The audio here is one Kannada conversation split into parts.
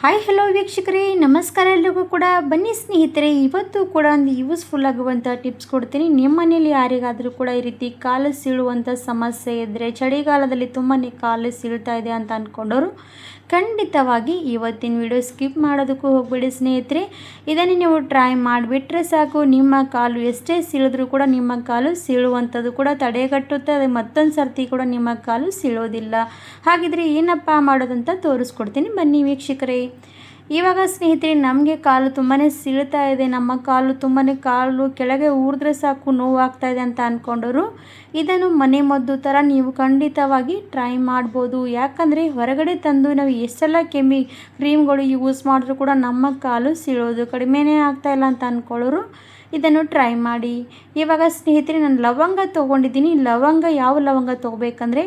ಹಾಯ್ ಹಲೋ ವೀಕ್ಷಕರೇ. ನಮಸ್ಕಾರ ಎಲ್ರಿಗೂ ಕೂಡ. ಬನ್ನಿ ಸ್ನೇಹಿತರೆ, ಇವತ್ತು ಕೂಡ ಒಂದು ಯೂಸ್ಫುಲ್ ಆಗುವಂಥ ಟಿಪ್ಸ್ ಕೊಡ್ತೀನಿ. ನಿಮ್ಮ ಮನೇಲಿ ಯಾರಿಗಾದರೂ ಕೂಡ ಈ ರೀತಿ ಕಾಲು ಸೀಳುವಂಥ ಸಮಸ್ಯೆ ಇದ್ದರೆ ಚಳಿಗಾಲದಲ್ಲಿ ತುಂಬಾ ಕಾಲು ಸೀಳ್ತಾ ಇದೆ ಅಂತ ಅಂದ್ಕೊಂಡವರು ಖಂಡಿತವಾಗಿ ಇವತ್ತಿನ ವಿಡಿಯೋ ಸ್ಕಿಪ್ ಮಾಡೋದಕ್ಕೂ ಹೋಗಬೇಡಿ ಸ್ನೇಹಿತರೆ. ಇದನ್ನು ನೀವು ಟ್ರೈ ಮಾಡಿಬಿಟ್ರೆ ಸಾಕು. ನಿಮ್ಮ ಕಾಲು ಎಷ್ಟೇ ಸೀಳಿದ್ರೂ ಕೂಡ ನಿಮ್ಮ ಕಾಲು ಸೀಳುವಂಥದ್ದು ಕೂಡ ತಡೆಗಟ್ಟುತ್ತೆ. ಅದು ಮತ್ತೊಂದು ಸರ್ತಿ ಕೂಡ ನಿಮ್ಮ ಕಾಲು ಸೀಳೋದಿಲ್ಲ. ಹಾಗಿದ್ರೆ ಏನಪ್ಪ ಮಾಡೋದಂತ ತೋರಿಸ್ಕೊಡ್ತೀನಿ. ಬನ್ನಿ ವೀಕ್ಷಕರೇ. ಇವಾಗ ಸ್ನೇಹಿತರೆ, ನಮಗೆ ಕಾಲು ತುಂಬಾ ಸೀಳ್ತಾ ಇದೆ. ನಮ್ಮ ಕಾಲು ತುಂಬಾ ಕಾಲು ಕೆಳಗೆ ಊರಿದ್ರೆ ಸಾಕು, ನೋವಾಗ್ತಾ ಇದೆ ಅಂತ ಅಂದ್ಕೊಂಡವರು ಇದನ್ನು ಮನೆ ಮದ್ದು ಥರ ನೀವು ಖಂಡಿತವಾಗಿ ಟ್ರೈ ಮಾಡ್ಬೋದು. ಯಾಕಂದರೆ ಹೊರಗಡೆ ತಂದು ನಾವು ಎಷ್ಟೆಲ್ಲ ಕೆಮ್ಮಿ ಕ್ರೀಮ್ಗಳು ಯೂಸ್ ಮಾಡಿದ್ರು ಕೂಡ ನಮ್ಮ ಕಾಲು ಸೀಳೋದು ಕಡಿಮೆನೇ ಆಗ್ತಾಯಿಲ್ಲ ಅಂತ ಅಂದ್ಕೊಳ್ಳೋರು ಇದನ್ನು ಟ್ರೈ ಮಾಡಿ. ಇವಾಗ ಸ್ನೇಹಿತರೆ, ನಾನು ಲವಂಗ ತೊಗೊಂಡಿದ್ದೀನಿ. ಲವಂಗ ಯಾವ ಲವಂಗ ತೊಗೋಬೇಕಂದ್ರೆ,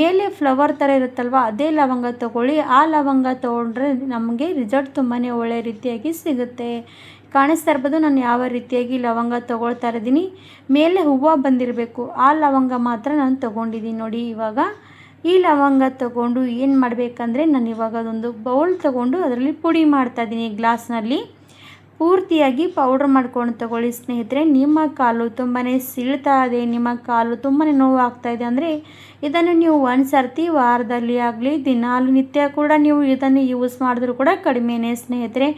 ಮೇಲೆ ಫ್ಲವರ್ ಥರ ಇರುತ್ತಲ್ವ, ಅದೇ ಲವಂಗ ತೊಗೊಳ್ಳಿ. ಆ ಲವಂಗ ತೊಗೊಂಡ್ರೆ ನಮಗೆ ರಿಸಲ್ಟ್ ತುಂಬಾ ಒಳ್ಳೆ ರೀತಿಯಾಗಿ ಸಿಗುತ್ತೆ. ಕಾಣಿಸ್ತಾ ಇರ್ಬೋದು, ನಾನು ಯಾವ ರೀತಿಯಾಗಿ ಲವಂಗ ತೊಗೊಳ್ತಾ ಇದ್ದೀನಿ. ಮೇಲೆ ಹೂವು ಬಂದಿರಬೇಕು. ಆ ಲವಂಗ ಮಾತ್ರ ನಾನು ತೊಗೊಂಡಿದ್ದೀನಿ ನೋಡಿ ಇವಾಗ. ಈ ಲವಂಗ ತೊಗೊಂಡು ಏನು ಮಾಡಬೇಕಂದ್ರೆ, ನಾನು ಇವಾಗ ಅದೊಂದು ಬೌಲ್ ತೊಗೊಂಡು ಅದರಲ್ಲಿ ಪುಡಿ ಮಾಡ್ತಾಯಿದ್ದೀನಿ ಗ್ಲಾಸ್ನಲ್ಲಿ ಪೂರ್ತಿಯಾಗಿ ಪೌಡ್ರ್ ಮಾಡ್ಕೊಂಡು ತಗೊಳ್ಳಿ ಸ್ನೇಹಿತರೆ. ನಿಮ್ಮ ಕಾಲು ತುಂಬಾ ಸೀಳ್ತಾ ಇದೆ, ನಿಮ್ಮ ಕಾಲು ತುಂಬಾ ನೋವಾಗ್ತಾ ಇದೆ ಅಂದರೆ ಇದನ್ನು ನೀವು ಒಂದು ಸರ್ತಿ ವಾರದಲ್ಲಿ ಆಗಲಿ, ದಿನಾಲು ನಿತ್ಯ ಕೂಡ ನೀವು ಇದನ್ನು ಯೂಸ್ ಮಾಡಿದ್ರೂ ಕೂಡ ಕಡಿಮೆನೇ ಸ್ನೇಹಿತರೆ.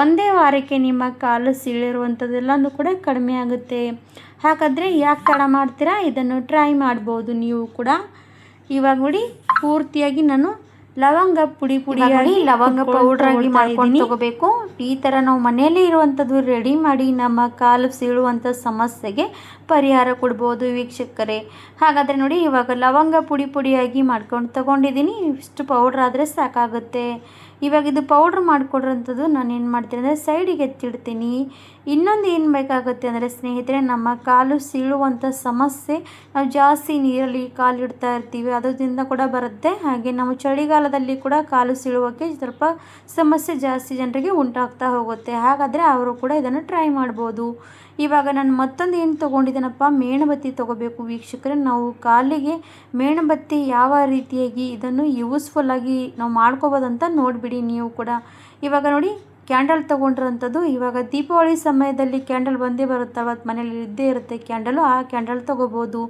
ಒಂದೇ ವಾರಕ್ಕೆ ನಿಮ್ಮ ಕಾಲು ಸೀಳಿರುವಂಥದ್ದೆಲ್ಲನೂ ಕೂಡ ಕಡಿಮೆ ಆಗುತ್ತೆ. ಹಾಗಾದರೆ ಯಾಕೆ ತಡ ಮಾಡ್ತೀರಾ? ಇದನ್ನು ಟ್ರೈ ಮಾಡ್ಬೋದು ನೀವು ಕೂಡ. ಇವಾಗ ನೋಡಿ, ಪೂರ್ತಿಯಾಗಿ ನಾನು ಲವಂಗ ಪುಡಿ ಪುಡಿ ಲವಂಗ ಪೌಡ್ರ್ ಆಗಿ ಮಾಡ್ಕೊಂಡು ತಗೋಬೇಕು. ಈ ಥರ ನಾವು ಮನೆಯಲ್ಲಿ ಇರುವಂಥದ್ದು ರೆಡಿ ಮಾಡಿ ನಮ್ಮ ಕಾಲು ಸೀಳುವಂಥ ಸಮಸ್ಯೆಗೆ ಪರಿಹಾರ ಕೊಡ್ಬೋದು ವೀಕ್ಷಕರೇ. ಹಾಗಾದರೆ ನೋಡಿ, ಇವಾಗ ಲವಂಗ ಪುಡಿ ಪುಡಿಯಾಗಿ ಮಾಡ್ಕೊಂಡು ತಗೊಂಡಿದ್ದೀನಿ. ಇಷ್ಟು ಪೌಡ್ರ್ ಆದರೆ ಸಾಕಾಗುತ್ತೆ. ಇವಾಗ ಇದು ಪೌಡ್ರ್ ಮಾಡಿಕೊಡ್ರಂಥದ್ದು ನಾನು ಏನು ಮಾಡ್ತೀನಿ ಅಂದರೆ ಸೈಡಿಗೆ ಎತ್ತಿಡ್ತೀನಿ. ಇನ್ನೊಂದು ಏನು ಬೇಕಾಗುತ್ತೆ ಅಂದರೆ ಸ್ನೇಹಿತರೆ, ನಮ್ಮ ಕಾಲು ಸೀಳುವಂಥ ಸಮಸ್ಯೆ. ನಾವು ಜಾಸ್ತಿ ನೀರಲ್ಲಿ ಕಾಲು ಇಡ್ತಾ ಇರ್ತೀವಿ, ಅದರಿಂದ ಕೂಡ ಬರುತ್ತೆ. ಹಾಗೆ ನಾವು ಚಳಿಗಾಲದಲ್ಲಿ ಕೂಡ ಕಾಲು ಸೀಳುವಕ್ಕೆ ಸ್ವಲ್ಪ ಸಮಸ್ಯೆ ಜಾಸ್ತಿ ಜನರಿಗೆ ಉಂಟಾಗ್ತಾ ಹೋಗುತ್ತೆ. ಹಾಗಾದರೆ ಅವರು ಕೂಡ ಇದನ್ನು ಟ್ರೈ ಮಾಡ್ಬೋದು. ಇವಾಗ ನಾನು ಮತ್ತೊಂದು ಏನು ತೊಗೊಂಡಿದ್ದೇನಪ್ಪ? ಮೇಣಬತ್ತಿ ತೊಗೋಬೇಕು ವೀಕ್ಷಕರೇ. ನಾವು ಕಾಲಿಗೆ ಮೇಣಬತ್ತಿ ಯಾವ ರೀತಿಯಾಗಿ ಇದನ್ನು ಯೂಸ್ಫುಲ್ಲಾಗಿ ನಾವು ಮಾಡ್ಕೋಬೋದಂತ ನೋಡಿಬಿಡಿ ನೀವು ಕೂಡ. ಇವಾಗ ನೋಡಿ ಕ್ಯಾಂಡಲ್ ತೊಗೊಂಡಿರೋಂಥದ್ದು. ಇವಾಗ ದೀಪಾವಳಿ ಸಮಯದಲ್ಲಿ ಕ್ಯಾಂಡಲ್ ಬಂದೇ ಬರುತ್ತೆ. ಅವತ್ತು ಮನೇಲಿ ಇದ್ದೇ ಇರುತ್ತೆ ಕ್ಯಾಂಡಲು ಆ ಕ್ಯಾಂಡಲ್ ತೊಗೋಬೋದು.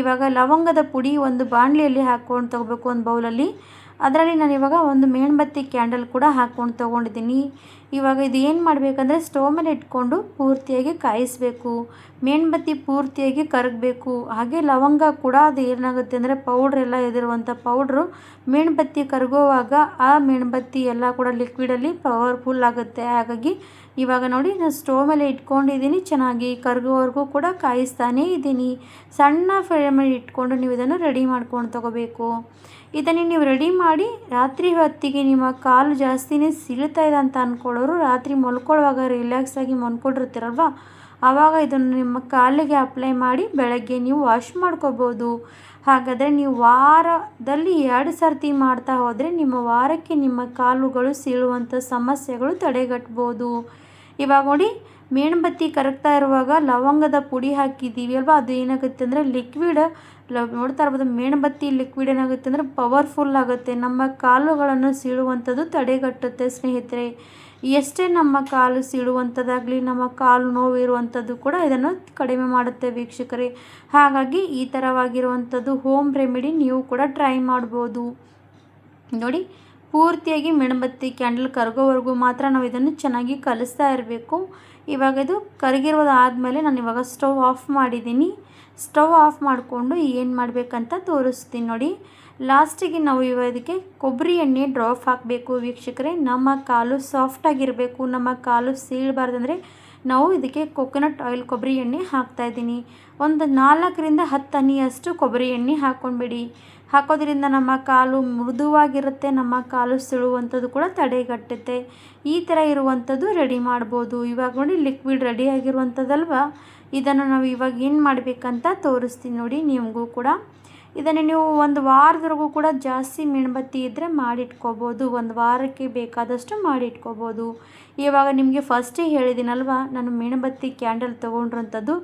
ಇವಾಗ ಲವಂಗದ ಪುಡಿ ಒಂದು ಬಾಣಲಿಯಲ್ಲಿ ಹಾಕ್ಕೊಂಡು ತೊಗೋಬೇಕು ಒಂದು ಬೌಲಲ್ಲಿ. ಅದರಲ್ಲಿ ನಾನು ಇವಾಗ ಒಂದು ಮೇಣಬತ್ತಿ ಕ್ಯಾಂಡಲ್ ಕೂಡ ಹಾಕ್ಕೊಂಡು ತೊಗೊಂಡಿದ್ದೀನಿ. ಇವಾಗ ಇದು ಏನು ಮಾಡಬೇಕಂದ್ರೆ ಸ್ಟೋವ್ ಮೇಲೆ ಇಟ್ಕೊಂಡು ಪೂರ್ತಿಯಾಗಿ ಕಾಯಿಸಬೇಕು. ಮೇಣಬತ್ತಿ ಪೂರ್ತಿಯಾಗಿ ಕರಗಬೇಕು. ಹಾಗೆ ಲವಂಗ ಕೂಡ ಅದು ಏನಾಗುತ್ತೆ ಅಂದರೆ ಪೌಡ್ರ್ ಎಲ್ಲ ಇದಿರುವಂಥ ಪೌಡ್ರು ಮೇಣಬತ್ತಿ ಕರಗೋವಾಗ ಆ ಮೇಣಬತ್ತಿ ಎಲ್ಲ ಕೂಡ ಲಿಕ್ವಿಡಲ್ಲಿ ಪವರ್ಫುಲ್ ಆಗುತ್ತೆ. ಹಾಗಾಗಿ ಇವಾಗ ನೋಡಿ ನಾನು ಸ್ಟೋವ್ ಮೇಲೆ ಇಟ್ಕೊಂಡಿದ್ದೀನಿ, ಚೆನ್ನಾಗಿ ಕರಗೋವರೆಗೂ ಕೂಡ ಕಾಯಿಸ್ತಾನೇ ಇದ್ದೀನಿ. ಸಣ್ಣ ಫ್ಲೇಮಲ್ಲಿ ಇಟ್ಕೊಂಡು ನೀವು ಇದನ್ನು ರೆಡಿ ಮಾಡ್ಕೊಂಡು ತೊಗೋಬೇಕು. ಇದನ್ನು ನೀವು ರೆಡಿ ಮಾಡಿ ರಾತ್ರಿ ಹೊತ್ತಿಗೆ ನಿಮ್ಮ ಕಾಲು ಜಾಸ್ತಿನೇ ಸೀಳ್ತಾ ಇದೆ ಅಂತ ಅಂದ್ಕೊಳ್ಳೋರು ರಾತ್ರಿ ಮಲ್ಕೊಳ್ಳುವಾಗ ರಿಲ್ಯಾಕ್ಸ್ ಆಗಿ ಮಲ್ಕೊಂಡಿರ್ತೀರಲ್ವ? ಆವಾಗ ಇದನ್ನು ನಿಮ್ಮ ಕಾಲಿಗೆ ಅಪ್ಲೈ ಮಾಡಿ ಬೆಳಗ್ಗೆ ನೀವು ವಾಶ್ ಮಾಡ್ಕೋಬೋದು. ಹಾಗಾದರೆ ನೀವು ವಾರದಲ್ಲಿ ಎರಡು ಸರ್ತಿ ಮಾಡ್ತಾ ಹೋದರೆ ನಿಮ್ಮ ವಾರಕ್ಕೆ ನಿಮ್ಮ ಕಾಲುಗಳು ಸೀಳುವಂಥ ಸಮಸ್ಯೆಗಳು ತಡೆಗಟ್ಬೋದು. ಇವಾಗ ನೋಡಿ, ಮೇಣಬತ್ತಿ ಕರಗ್ತಾ ಇರುವಾಗ ಲವಂಗದ ಪುಡಿ ಹಾಕಿದ್ದೀವಿ ಅಲ್ವಾ? ಅದು ಏನಾಗುತ್ತೆ ಅಂದರೆ ಲಿಕ್ವಿಡ್ ಲ, ನೋಡ್ತಾ ಇರ್ಬೋದು, ಮೇಣಬತ್ತಿ ಲಿಕ್ವಿಡ್ ಏನಾಗುತ್ತೆ ಅಂದರೆ ಪವರ್ಫುಲ್ ಆಗುತ್ತೆ. ನಮ್ಮ ಕಾಲುಗಳನ್ನು ಸೀಳುವಂಥದ್ದು ತಡೆಗಟ್ಟುತ್ತೆ ಸ್ನೇಹಿತರೆ. ಎಷ್ಟೇ ನಮ್ಮ ಕಾಲು ಸೀಳುವಂಥದ್ದಾಗಲಿ, ನಮ್ಮ ಕಾಲು ನೋವು ಇರುವಂಥದ್ದು ಕೂಡ ಇದನ್ನು ಕಡಿಮೆ ಮಾಡುತ್ತೆ ವೀಕ್ಷಕರೇ. ಹಾಗಾಗಿ ಈ ಥರವಾಗಿರುವಂಥದ್ದು ಹೋಮ್ ರೆಮಿಡಿ ನೀವು ಕೂಡ ಟ್ರೈ ಮಾಡ್ಬೋದು. ನೋಡಿ ಪೂರ್ತಿಯಾಗಿ ಮೇಣಬತ್ತಿ ಕ್ಯಾಂಡಲ್ ಕರಗೋವರೆಗೂ ಮಾತ್ರ ನಾವು ಇದನ್ನು ಚೆನ್ನಾಗಿ ಕಲಿಸ್ತಾ ಇರಬೇಕು. ಇವಾಗ ಇದು ಕರಗಿರೋದಾದಮೇಲೆ ನಾನು ಇವಾಗ ಸ್ಟವ್ ಆಫ್ ಮಾಡಿದ್ದೀನಿ. ಸ್ಟವ್ ಆಫ್ ಮಾಡಿಕೊಂಡು ಏನು ಮಾಡಬೇಕಂತ ತೋರಿಸ್ತೀನಿ ನೋಡಿ. ಲಾಸ್ಟಿಗೆ ನಾವು ಇದಕ್ಕೆ ಕೊಬ್ಬರಿ ಎಣ್ಣೆ ಡ್ರಾಪ್ ಹಾಕಬೇಕು ವೀಕ್ಷಕರೇ. ನಮ್ಮ ಕಾಲು ಸಾಫ್ಟಾಗಿರಬೇಕು ನಮ್ಮ ಕಾಲು ಸೀಳಬಾರ್ದಂದರೆ ನಾವು ಇದಕ್ಕೆ ಕೊಕೊನಟ್ ಆಯಿಲ್ ಕೊಬ್ಬರಿ ಎಣ್ಣೆ ಹಾಕ್ತಾಯಿದ್ದೀನಿ ಒಂದು ನಾಲ್ಕರಿಂದ ಹತ್ತು ಅನಿಯಷ್ಟು ಕೊಬ್ಬರಿ ಎಣ್ಣೆ ಹಾಕ್ಕೊಂಡ್ಬಿಡಿ. ಹಾಕೋದ್ರಿಂದ ನಮ್ಮ ಕಾಲು ಮೃದುವಾಗಿರುತ್ತೆ, ನಮ್ಮ ಕಾಲು ಸುಳುವಂಥದ್ದು ಕೂಡ ತಡೆಗಟ್ಟುತ್ತೆ. ಈ ಥರ ಇರುವಂಥದ್ದು ರೆಡಿ ಮಾಡ್ಬೋದು. ಇವಾಗ ನೋಡಿ ಲಿಕ್ವಿಡ್ ರೆಡಿ ಆಗಿರುವಂಥದ್ದಲ್ವ? ಇದನ್ನು ನಾವು ಇವಾಗ ಏನು ಮಾಡಬೇಕಂತ ತೋರಿಸ್ತೀನಿ ನೋಡಿ ನಿಮಗೂ ಕೂಡ. ಇದನ್ನು ನೀವು ಒಂದು ವಾರದವರೆಗೂ ಕೂಡ ಜಾಸ್ತಿ ಮೇಣಬತ್ತಿ ಇದ್ದರೆ ಮಾಡಿಟ್ಕೋಬೋದು. ಒಂದು ವಾರಕ್ಕೆ ಬೇಕಾದಷ್ಟು ಮಾಡಿಟ್ಕೋಬೋದು. ಇವಾಗ ನಿಮಗೆ ಫಸ್ಟೇ ಹೇಳಿದ್ದೀನಲ್ವ ನಾನು ಮೇಣಬತ್ತಿ ಕ್ಯಾಂಡಲ್ ತೊಗೊಂಡಿರೋಂಥದ್ದು,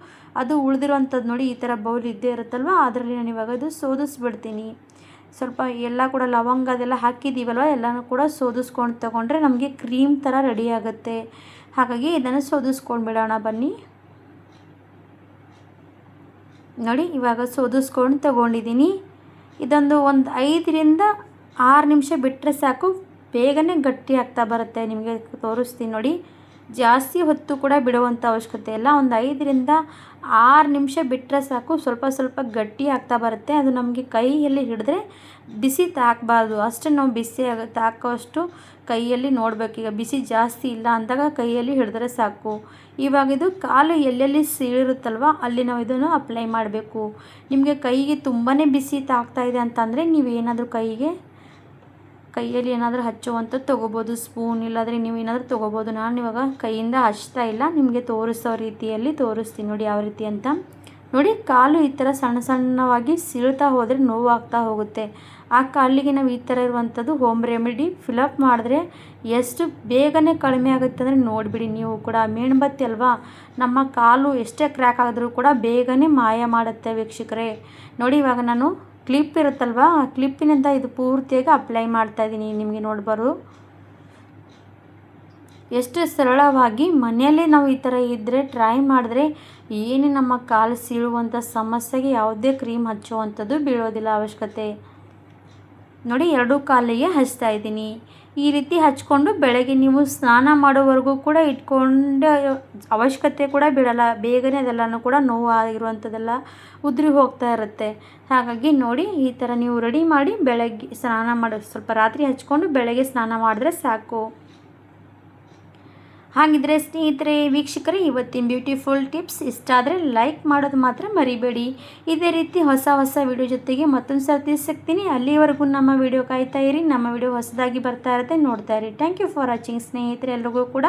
ಅದು ಉಳಿದಿರೋಂಥದ್ದು ನೋಡಿ, ಈ ಥರ ಬೌಲ್ ಇದ್ದೇ ಇರುತ್ತಲ್ವ, ಅದರಲ್ಲಿ ನಾನು ಇವಾಗ ಅದು ಸೋದಿಸ್ಬಿಡ್ತೀನಿ. ಸ್ವಲ್ಪ ಎಲ್ಲ ಕೂಡ ಲವಂಗ ಅದೆಲ್ಲ ಹಾಕಿದ್ದೀವಲ್ವ ಎಲ್ಲನೂ ಕೂಡ ಸೋದಿಸ್ಕೊಂಡು ತೊಗೊಂಡ್ರೆ ನಮಗೆ ಕ್ರೀಮ್ ಥರ ರೆಡಿ ಆಗುತ್ತೆ. ಹಾಗಾಗಿ ಇದನ್ನು ಸೋದಿಸ್ಕೊಂಡು ಬಿಡೋಣ ಬನ್ನಿ. ನೋಡಿ, ಇವಾಗ ಸೋದಿಸ್ಕೊಂಡು ತಗೊಂಡಿದ್ದೀನಿ. ಇದೊಂದು ಒಂದು ಐದರಿಂದ ಆರು ನಿಮಿಷ ಬಿಟ್ಟರೆ ಸಾಕು. ಬೇಗನೆ ಗಟ್ಟಿ ಆಗ್ತಾ ಬರುತ್ತೆ. ನಿಮಗೆ ತೋರಿಸ್ತೀನಿ ನೋಡಿ. ಜಾಸ್ತಿ ಹೊತ್ತು ಕೂಡ ಬಿಡುವಂಥ ಅವಶ್ಯಕತೆ ಇಲ್ಲ. ಒಂದು ಐದರಿಂದ ಆರು ನಿಮಿಷ ಬಿಟ್ಟರೆ ಸಾಕು. ಸ್ವಲ್ಪ ಸ್ವಲ್ಪ ಗಟ್ಟಿ ಆಗ್ತಾ ಬರುತ್ತೆ. ಅದು ನಮಗೆ ಕೈಯಲ್ಲಿ ಹಿಡಿದ್ರೆ ಬಿಸಿ ತಾಕಬಾರ್ದು. ಅಷ್ಟೇ ನಾವು ಬಿಸಿ ಆಗ ತಾಕೋಷ್ಟು ಕೈಯಲ್ಲಿ ನೋಡಬೇಕೀಗ ಬಿಸಿ ಜಾಸ್ತಿ ಇಲ್ಲ ಅಂದಾಗ ಕೈಯಲ್ಲಿ ಹಿಡಿದ್ರೆ ಸಾಕು. ಇವಾಗ ಇದು ಕಾಲು ಎಲ್ಲೆಲ್ಲಿ ಸೀಳಿರುತ್ತಲ್ವ, ಅಲ್ಲಿ ನಾವು ಇದನ್ನು ಅಪ್ಲೈ ಮಾಡಬೇಕು. ನಿಮಗೆ ಕೈಗೆ ತುಂಬಾ ಬಿಸಿ ತಾಗ್ತಾ ಇದೆ ಅಂತಂದರೆ ನೀವೇನಾದರೂ ಕೈಗೆ ಕೈಯಲ್ಲಿ ಏನಾದರೂ ಹಚ್ಚುವಂಥದ್ದು ತೊಗೋಬೋದು ಸ್ಪೂನ್ ಇಲ್ಲಾಂದರೆ ನೀವು ಏನಾದರೂ ತೊಗೋಬೋದು. ನಾನು ಇವಾಗ ಕೈಯಿಂದ ಹಚ್ತಾ ಇಲ್ಲ, ನಿಮಗೆ ತೋರಿಸೋ ರೀತಿಯಲ್ಲಿ ತೋರಿಸ್ತೀನಿ ನೋಡಿ ಯಾವ ರೀತಿ ಅಂತ. ನೋಡಿ, ಕಾಲು ಈ ಥರ ಸಣ್ಣ ಸಣ್ಣವಾಗಿ ಸಿಳ್ತಾ ಹೋದರೆ ನೋವಾಗ್ತಾ ಹೋಗುತ್ತೆ. ಆ ಕಾಲಿಗೆ ನಾವು ಈ ಥರ ಇರುವಂಥದ್ದು ಹೋಮ್ ರೆಮಿಡಿ ಫಿಲಪ್ ಮಾಡಿದ್ರೆ ಎಷ್ಟು ಬೇಗನೆ ಕಡಿಮೆ ಆಗುತ್ತೆ ಅಂದರೆ ನೋಡಿಬಿಡಿ, ನೀವು ಕೂಡ ಮೇಣಬತ್ತಿ ಅಲ್ವಾ? ನಮ್ಮ ಕಾಲು ಎಷ್ಟೇ ಕ್ರ್ಯಾಕ್ ಆದರೂ ಕೂಡ ಬೇಗನೆ ಮಾಯ ಮಾಡುತ್ತೆ ವೀಕ್ಷಕರೇ. ನೋಡಿ, ಇವಾಗ ನಾನು ಕ್ಲಿಪ್ ಇರುತ್ತಲ್ವಾ? ಆ ಕ್ಲಿಪ್ಪಿನಿಂದ ಇದು ಪೂರ್ತಿಯಾಗಿ ಅಪ್ಲೈ ಮಾಡ್ತಾ ಇದ್ದೀನಿ ನಿಮಗೆ ನೋಡ್ಬಾರು. ಎಷ್ಟು ಸರಳವಾಗಿ ಮನೆಯಲ್ಲೇ ನಾವು ಈ ಥರ ಇದ್ದರೆ ಟ್ರೈ ಮಾಡಿದ್ರೆ ಏನೇ ನಮ್ಮ ಕಾಲು ಸೀಳುವಂಥ ಸಮಸ್ಯೆಗೆ ಯಾವುದೇ ಕ್ರೀಮ್ ಹಚ್ಚುವಂಥದ್ದು ಬೀಳೋದಿಲ್ಲ ಅವಶ್ಯಕತೆ. ನೋಡಿ, ಎರಡೂ ಕಾಲಿಗೆ ಹಚ್ತಾ ಇದ್ದೀನಿ. ಈ ರೀತಿ ಹಚ್ಕೊಂಡು ಬೆಳಗ್ಗೆ ನೀವು ಸ್ನಾನ ಮಾಡೋವರೆಗೂ ಕೂಡ ಇಟ್ಕೊಂಡ ಅವಶ್ಯಕತೆ ಕೂಡ ಬಿಡಲ್ಲ. ಬೇಗನೆ ಅದೆಲ್ಲನೂ ಕೂಡ ನೋವು ಆಗಿರುವಂಥದ್ದೆಲ್ಲ ಉದುರಿ ಹೋಗ್ತಾ ಇರುತ್ತೆ. ಹಾಗಾಗಿ ನೋಡಿ, ಈ ಥರ ನೀವು ರೆಡಿ ಮಾಡಿ ಬೆಳಗ್ಗೆ ಸ್ನಾನ ಮಾಡೋ. ಸ್ವಲ್ಪ ರಾತ್ರಿ ಹಚ್ಕೊಂಡು ಬೆಳಗ್ಗೆ ಸ್ನಾನ ಮಾಡಿದ್ರೆ ಸಾಕು. ಹಾಗಿದ್ರೆ ಸ್ನೇಹಿತರೆ, ವೀಕ್ಷಕರೇ, ಇವತ್ತಿನ ಬ್ಯೂಟಿಫುಲ್ ಟಿಪ್ಸ್ ಇಷ್ಟ ಆದರೆ ಲೈಕ್ ಮಾಡೋದು ಮಾತ್ರ ಮರಿಬೇಡಿ. ಇದೇ ರೀತಿ ಹೊಸ ಹೊಸ ವಿಡಿಯೋ ಜೊತೆಗೆ ಮತ್ತೊಂದು ಸರ್ತಿ ಸಿಗ್ತೀನಿ. ಅಲ್ಲಿವರೆಗೂ ನಮ್ಮ ವಿಡಿಯೋ ಕಾಯ್ತಾ ಇರಿ. ನಮ್ಮ ವಿಡಿಯೋ ಹೊಸದಾಗಿ ಬರ್ತಾ ಇರುತ್ತೆ, ನೋಡ್ತಾ ಇರಿ. ಥ್ಯಾಂಕ್ ಯು ಫಾರ್ ವಾಚಿಂಗ್ ಸ್ನೇಹಿತರೆ, ಎಲ್ರಿಗೂ ಕೂಡ.